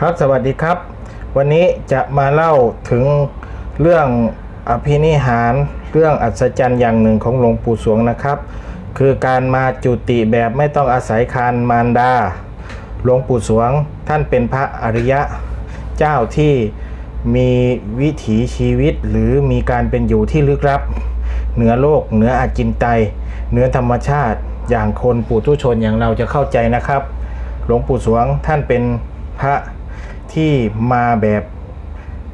ครับสวัสดีครับ วันนี้จะมาเล่าถึงเรื่องอภินิหาร เรื่องอัศจรรย์อย่างหนึ่งของหลวงปู่สวงนะครับ คือการมาจุติแบบไม่ต้องอาศัยคานมารดา หลวงปู่สวงท่านเป็นพระอริยะ เจ้าที่มีวิถีชีวิตหรือมีการเป็นอยู่ที่ลึกลับ เหนือโลก เหนืออาจินไตเหนือธรรมชาติอย่างคนปุถุชนอย่างเราจะเข้าใจนะครับ หลวงปู่สวงท่านเป็นพระ ที่มาแบบ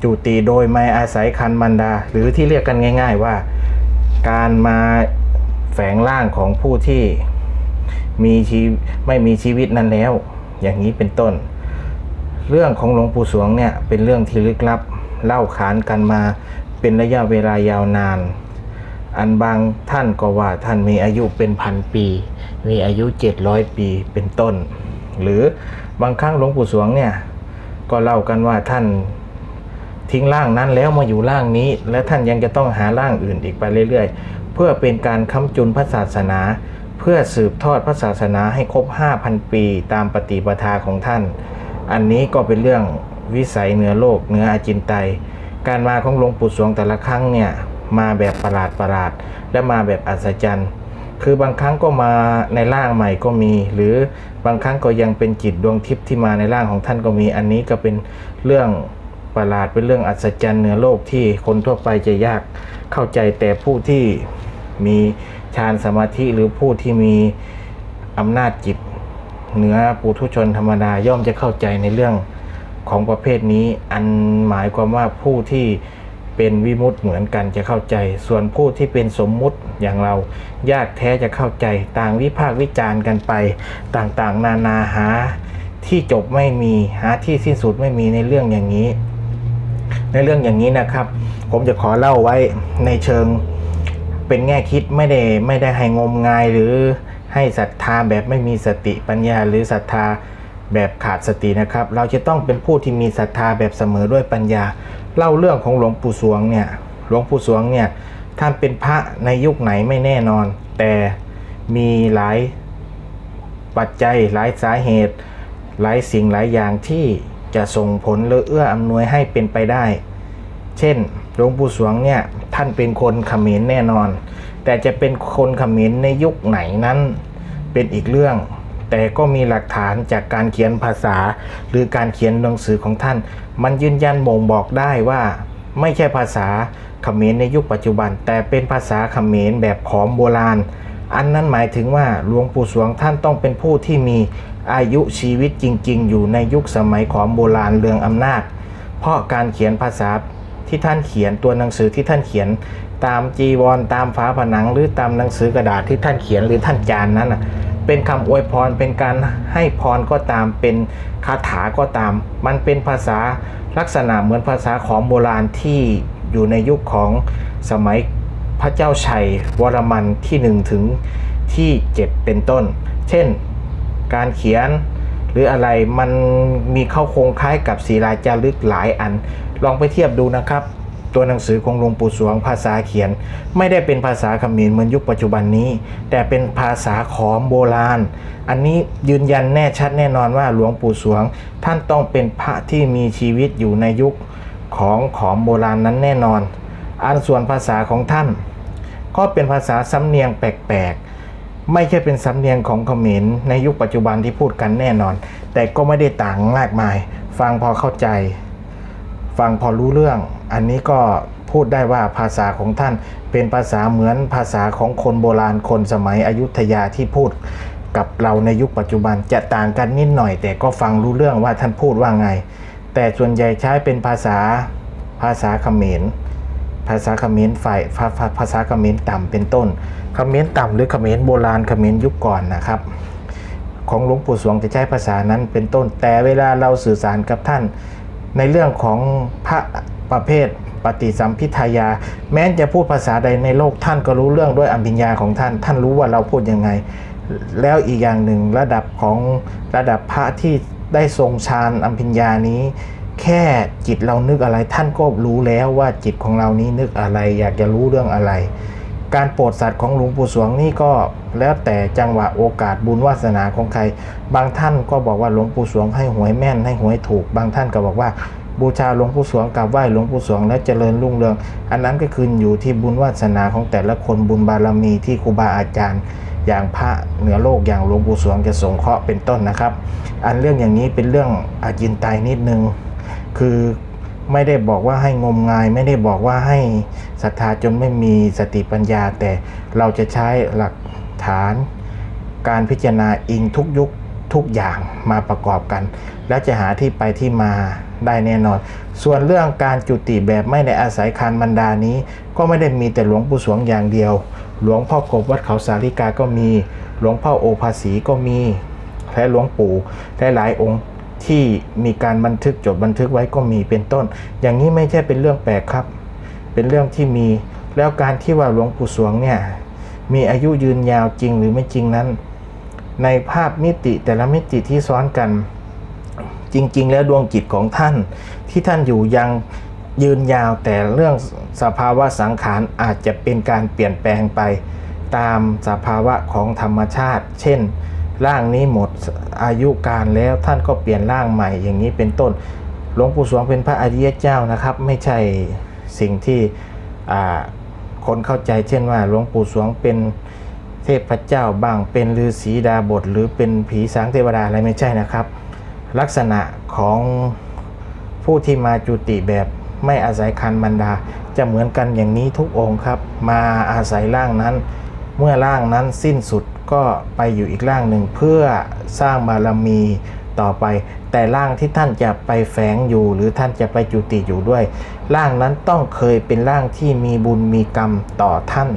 จุติโดยไม่อาศัยคันมันดา หรือที่เรียกกันง่าย ๆว่าการมาแฝงร่างของผู้ที่มีชีไม่มีชีวิตนั้นแล้ว อย่างนี้เป็นต้น เรื่องของหลวงปู่สวงเนี่ยเป็นเรื่องที่ลึกลับเล่าขานกันมาเป็นระยะเวลายาวนาน อันบางท่านก็ว่าท่านมีอายุเป็นพันปี มีอายุ 700 ปีเป็นต้น หรือบางครั้งหลวงปู่สวงเนี่ย ก็เล่ากันว่าท่านทิ้งร่างนั้นแล้วมาอยู่ร่างนี้ และท่านยังจะต้องหาร่างอื่นอีกไปเรื่อยๆ เพื่อเป็นการค้ำจุนพระศาสนา เพื่อสืบทอดพระศาสนาให้ครบ 5,000 ปีตามปฏิปทาของท่าน อันนี้ก็เป็นเรื่องวิสัยเหนือโลกเหนืออาจินไตย การมาของหลวงปู่สวงแต่ละครั้งเนี่ยมาแบบประหลาดประหลาดและมาแบบอัศจรรย์ คือบางครั้งก็มาในร่างใหม่ก็มี หรือบางครั้งก็ยังเป็นจิตดวงทิพย์ที่มาในร่างของท่านก็มี อันนี้ก็เป็นเรื่องประหลาดเป็นเรื่องอัศจรรย์เหนือโลกที่คนทั่วไปจะยากเข้าใจแต่ผู้ที่มีฌานสมาธิหรือผู้ที่มีอำนาจจิตเหนือปุถุชนธรรมดาย่อมจะเข้าใจในเรื่องของประเภทนี้ อันหมายความว่าผู้ที่เป็นวิมุตต์เหมือนกันจะเข้าใจ ส่วนผู้ที่เป็นสมมุติ อย่างเรา ยากแท้จะเข้าใจต่างวิพากษ์วิจารณ์กันไปต่างๆ นานาหาที่จบไม่มีหาที่สิ้นสุดไม่มีในเรื่องอย่างนี้ ในเรื่องอย่างนี้นะครับ ผมจะขอเล่าไว้ในเชิงเป็นแง่คิดไม่ได้ไม่ได้ให้งมงายหรือให้ศรัทธาแบบไม่มีสติปัญญาหรือศรัทธาแบบขาดสตินะครับ เราจะต้องเป็นผู้ที่มีศรัทธาแบบเสมอด้วยปัญญา เล่าเรื่องของหลวงปู่สวงเนี่ยหลวงปู่สวงเนี่ย ท่านเป็นพระในยุคไหนไม่แน่นอน แต่มีหลายปัจจัยหลายสาเหตุ หลายสิ่งหลายอย่างที่จะส่งผลหรือเอื้ออำนวยให้เป็นไปได้ เช่นหลวงปู่สวงเนี่ยท่านเป็นคนขมรแน่นอน แต่จะเป็นคนขมรในยุคไหนนั้นเป็นอีกเรื่อง แต่ก็มีหลักฐานจากการเขียนภาษา หรือการเขียนหนังสือของท่าน มันยืนยันบ่งบอกได้ว่า ไม่ใช่ภาษาเขมรในยุคปัจจุบัน แต่เป็นภาษาเขมรแบบขอมโบราณ อันนั้นหมายถึงว่าหลวงปู่สวงท่านต้องเป็นผู้ที่มีอายุชีวิตจริง ๆ อยู่ในยุคสมัยขอมโบราณเรืองอำนาจ เพราะการเขียนภาษาที่ท่านเขียนตัวหนังสือที่ท่านเขียนตามจีวรตามฝาผนังหรือตามหนังสือกระดาษที่ท่านเขียนหรือท่านจานนั้นน่ะ เป็นคำอวยพรเป็นการให้พรก็ตามเป็นคาถาก็ตาม มันเป็นภาษาลักษณะเหมือนภาษาของโบราณที่อยู่ในยุคของสมัยพระเจ้าชัยวรมันที่หนึ่งถึงที่เจ็ดเป็นต้น เช่นการเขียนหรืออะไรมันมีเข้าโครงคล้ายกับศิลาจารึกหลายอัน ลองไปเทียบดูนะครับ ตัวหนังสือของหลวงปู่สวงภาษาเขียน ไม่ได้เป็นภาษาเขมรเหมือนยุคปัจจุบันนี้ แต่เป็นภาษาขอมโบราณ อันนี้ยืนยันแน่ชัดแน่นอนว่าหลวงปู่สวง ท่านต้องเป็นพระที่มีชีวิตอยู่ในยุคของขอมโบราณนั้นแน่นอน อันส่วนภาษาของท่าน ก็เป็นภาษาสำเนียงแปลกๆ ไม่ใช่เป็นสำเนียงของเขมรในยุคปัจจุบันที่พูดกันแน่นอน แต่ก็ไม่ได้ต่างมากมาย ฟังพอเข้าใจ ฟังพอรู้เรื่อง อันนี้ก็พูดได้ว่าภาษาของท่านเป็นภาษาเหมือนภาษาของคนโบราณคนสมัยอยุธยาที่พูดกับเราในยุคปัจจุบันจะต่างกันนิดหน่อย แต่ก็ฟังรู้เรื่องว่าท่านพูดว่าไง แต่ส่วนใหญ่ใช้เป็นภาษาภาษาเขมร ภาษาเขมรฝ่ายภาษาเขมรต่ำเป็นต้นเขมรต่ำหรือเขมรโบราณเขมรยุคก่อนนะครับ ของหลวงปู่สวงจะใช้ภาษานั้นเป็นต้น แต่เวลาเราสื่อสารกับท่าน ในเรื่องของพระประเภทปฏิสัมพิทายา แม้จะพูดภาษาใดในโลกท่านก็รู้เรื่องด้วยอภิญญาของท่าน ท่านรู้ว่าเราพูดยังไง แล้วอีกอย่างหนึ่งระดับของระดับพระที่ได้ทรงฌานอภิญญานี้ แค่จิตเรานึกอะไรท่านก็รู้แล้วว่าจิตของเรานี้นึกอะไร อยากจะรู้เรื่องอะไร การโปรดสัตว์ของหลวงปู่สวงนี่ก็แล้วแต่จังหวะโอกาสบุญวาสนาของใคร บางท่านก็บอกว่าหลวงปู่สวงให้หวยแม่นให้หวยถูก บางท่านก็บอกว่าบูชาหลวงปู่สวงกราบไหว้หลวงปู่สวงแล้วเจริญรุ่งเรือง อันนั้นก็คืออยู่ที่บุญวาสนาของแต่ละคนบุญบารมีที่ครูบาอาจารย์ อย่างพระเหนือโลกอย่างหลวงปู่สวงจะสงเคราะห์เป็นต้นนะครับ อันเรื่องอย่างนี้เป็นเรื่องอาจินไตยนิดนึง คือ ไม่ได้บอกว่าให้งมงาย ไม่ได้บอกว่าให้ศรัทธาจนไม่มีสติปัญญา แต่เราจะใช้หลักฐาน การพิจารณาอิงทุกยุคทุกอย่างมาประกอบกัน แล้วจะหาที่ไปที่มาได้แน่นอน ส่วนเรื่องการจุติแบบไม่ได้อาศัยคานบรรดานี้ ก็ไม่ได้มีแต่หลวงปู่สวงอย่างเดียว หลวงพ่อกบวัดเขาสาริกาก็มี หลวงพ่อโอภาสีก็มีและหลวงปู่หลายองค์ ที่มีการบันทึกจดบันทึกไว้ก็มีเป็นต้น อย่างนี้ไม่ใช่เป็นเรื่องแปลกครับ เป็นเรื่องที่มีแล้วการที่ว่าหลวงปู่สวงเนี่ยมีอายุยืนยาวจริงหรือไม่จริงนั้น ในภาพมิติแต่ละมิติที่ซ้อนกัน จริง ๆ แล้วดวงจิตของท่านที่ท่านอยู่ยังยืนยาวแต่เรื่องสภาวะสังขารอาจจะเป็นการเปลี่ยนแปลงไปตามสภาวะของธรรมชาติ เช่น ร่างนี้หมดอายุการแล้วท่านก็เปลี่ยนร่างใหม่อย่างนี้เป็นต้น หลวงปู่สวงเป็นพระอริยเจ้านะครับ ไม่ใช่สิ่งที่คนเข้าใจเช่นว่าหลวงปู่สวงเป็นเทพเจ้าบ้างเป็นฤาษีดาบท หรือเป็นผีสางเทวดาอะไรไม่ใช่นะครับ ลักษณะของผู้ที่มาจุติแบบไม่อาศัยคันบรรดา จะเหมือนกันอย่างนี้ทุกองค์ครับ มาอาศัยร่างนั้น เมื่อร่างนั้นสิ้นสุดก็ไปอยู่อีกร่างหนึ่งเพื่อสร้างบารมีต่อไป แต่ร่างที่ท่านจะไปแฝงอยู่ หรือท่านจะไปจุติอยู่ด้วย ร่างนั้นต้องเคยเป็นร่างที่มีบุญมีกรรมต่อท่าน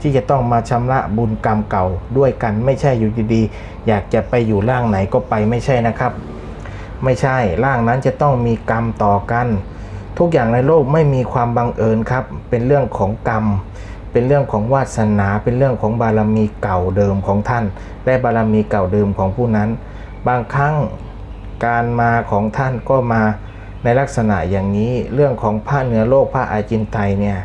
ที่จะต้องมาชำระบุญกรรมเก่าด้วยกันไม่ใช่อยู่ดีๆอยากจะไปอยู่ร่างไหนก็ไปไม่ใช่นะครับ ไม่ใช่ร่างนั้นจะต้องมีกรรมต่อกัน ทุกอย่างในโลกไม่มีความบังเอิญครับ เป็นเรื่องของกรรม เป็นเรื่องของวาสนาเป็นเรื่องของบารมีเก่าเดิมของท่าน และบารมีเก่าเดิมของผู้นั้น บางครั้งการมาของท่านก็มาในลักษณะอย่างนี้เรื่องของพระเหนือโลกพระอาจินไตเนี่ย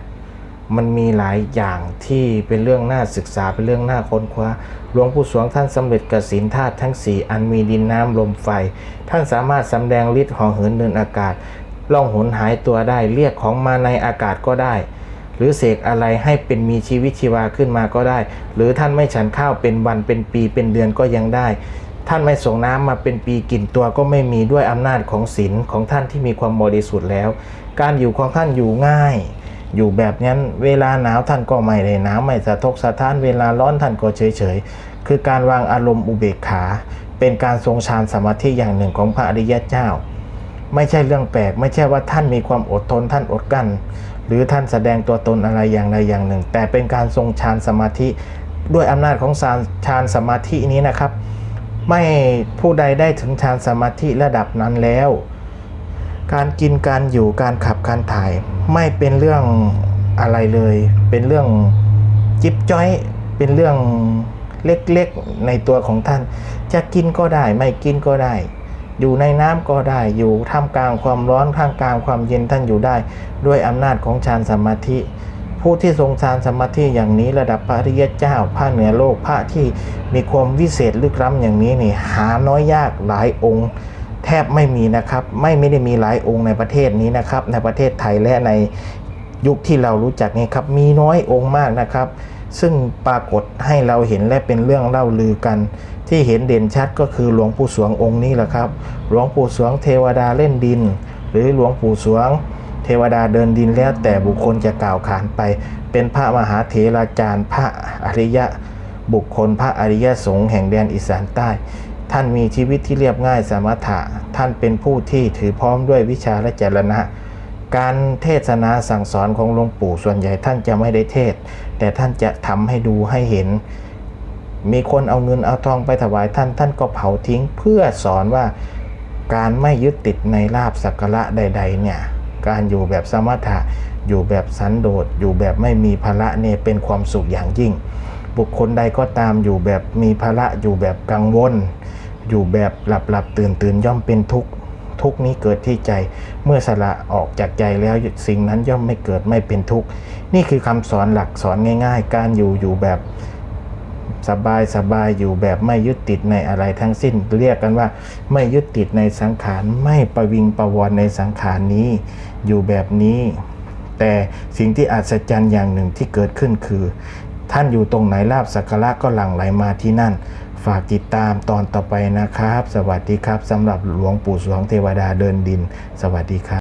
มันมีหลายอย่างที่เป็นเรื่องน่าศึกษาเป็นเรื่องน่าค้นคว้าหลวงปู่สวงท่านสำเร็จกสินธาตุทั้ง 4 อันมีดินน้ำลมไฟ ท่านสามารถสำแดงฤทธิ์ห่อเหินเดินอากาศล่องหนหายตัวได้เรียกของมาในอากาศก็ได้ หรือเสกอะไรให้เป็นมีชีวิตชีวาขึ้นมาก็ได้ หรือท่านไม่ฉันข้าวเป็นวันเป็นปีเป็นเดือนก็ยังได้ ท่านไม่ส่งน้ำมาเป็นปีกลิ่นตัวก็ไม่มีด้วยอำนาจของศีลของท่านที่มีความบริสุทธิ์แล้ว การอยู่ของท่านอยู่ง่ายอยู่แบบนั้นเวลาหนาวท่านก็ไม่ได้หนาวไม่สะทกสะท้านเวลาร้อนท่านก็เฉยเฉยคือการวางอารมณ์อุเบกขา เป็นการทรงฌานสมาธิอย่างหนึ่งของพระอริยเจ้า ไม่ใช่เรื่องแปลก ไม่ใช่ว่าท่านมีความอดทนท่านอดกั้น หรือท่านแสดงตัวตนอะไรอย่างใดอย่างหนึ่ง แต่เป็นการทรงฌานสมาธิ ด้วยอำนาจของฌานฌานสมาธินี้นะครับ ไม่ผู้ใดได้ถึงฌานสมาธิระดับนั้นแล้ว การกินการอยู่การขับการถ่าย ไม่เป็นเรื่องอะไรเลย เป็นเรื่องจิ๊บจ้อย เป็นเรื่องเล็กๆในตัวของท่าน จะกินก็ได้ไม่กินก็ได้ อยู่ในน้ำก็ได้อยู่ท่ามกลางความร้อนท่ามกลางความเย็นท่านอยู่ได้ ด้วยอำนาจของฌานสมาธิ ผู้ที่ทรงฌานสมาธิอย่างนี้ระดับพระริยเจ้าพระเหนือโลกพระที่มีความวิเศษลึกล้ำอย่างนี้นี่หาน้อยยากหลายองค์ แทบไม่มีนะครับ ไม่ไม่ได้มีหลายองค์ในประเทศนี้นะครับ ในประเทศไทยและในยุคที่เรารู้จักนี่ครับมีน้อยองค์มากนะครับ ซึ่งปรากฏให้เราเห็นและเป็นเรื่องเล่าลือกัน ที่เห็นเด่นชัดก็คือหลวงปู่สวงองค์นี้แหละครับ หลวงปู่สวงเทวดาเล่นดิน หรือหลวงปู่สวง เทวดาเดินดินแล้วแต่บุคคลจะกล่าวขานไป เป็นพระมหาเถราจารย์ พระอริยะ บุคคลพระอริยสงฆ์แห่งแดนอีสานใต้ ท่านมีชีวิตที่เรียบง่ายสมถะ ท่านเป็นผู้ที่ถือพร้อมด้วยวิชาและจรณะ การเทศนาสั่งสอนของหลวงปู่ส่วนใหญ่ท่านจะไม่ได้เทศ แต่ท่านจะทำให้ดูให้เห็น มีคนเอาเงินเอาทองไปถวายท่านท่านก็เผาทิ้งเพื่อสอนว่าการไม่ยึดติดในลาบสักการะใด ๆ เนี่ย การอยู่แบบสมถะอยู่แบบสันโดษอยู่แบบไม่มีภาระเนี่ยเป็นความสุขอย่างยิ่ง บุคคลใดก็ตามอยู่แบบมีภาระอยู่แบบกังวล อยู่แบบหลับหลับตื่นตื่นย่อมเป็นทุกข์ ทุกนี้เกิดที่ใจ เมื่อสละออกจากใจแล้วสิ่งนั้นย่อมไม่เกิดไม่เป็นทุกข์ นี่คือคำสอนหลักสอนง่าย ๆ การอยู่อยู่แบบสบายสบายอยู่แบบไม่ยึดติดในอะไรทั้งสิ้น เรียกกันว่า ไม่ยึดติดในสังขารไม่ประวิงประวรในสังขารนี้ อยู่แบบนี้ แต่สิ่งที่อัศจรรย์อย่างหนึ่งที่เกิดขึ้นคือ ท่านอยู่ตรงไหนลาบสักการะก็หลั่งไหลมาที่นั่น ฝากติดตามตอนต่อไปนะครับ สวัสดีครับสำหรับหลวงปู่สวงเทวดาเดินดิน สวัสดีครับ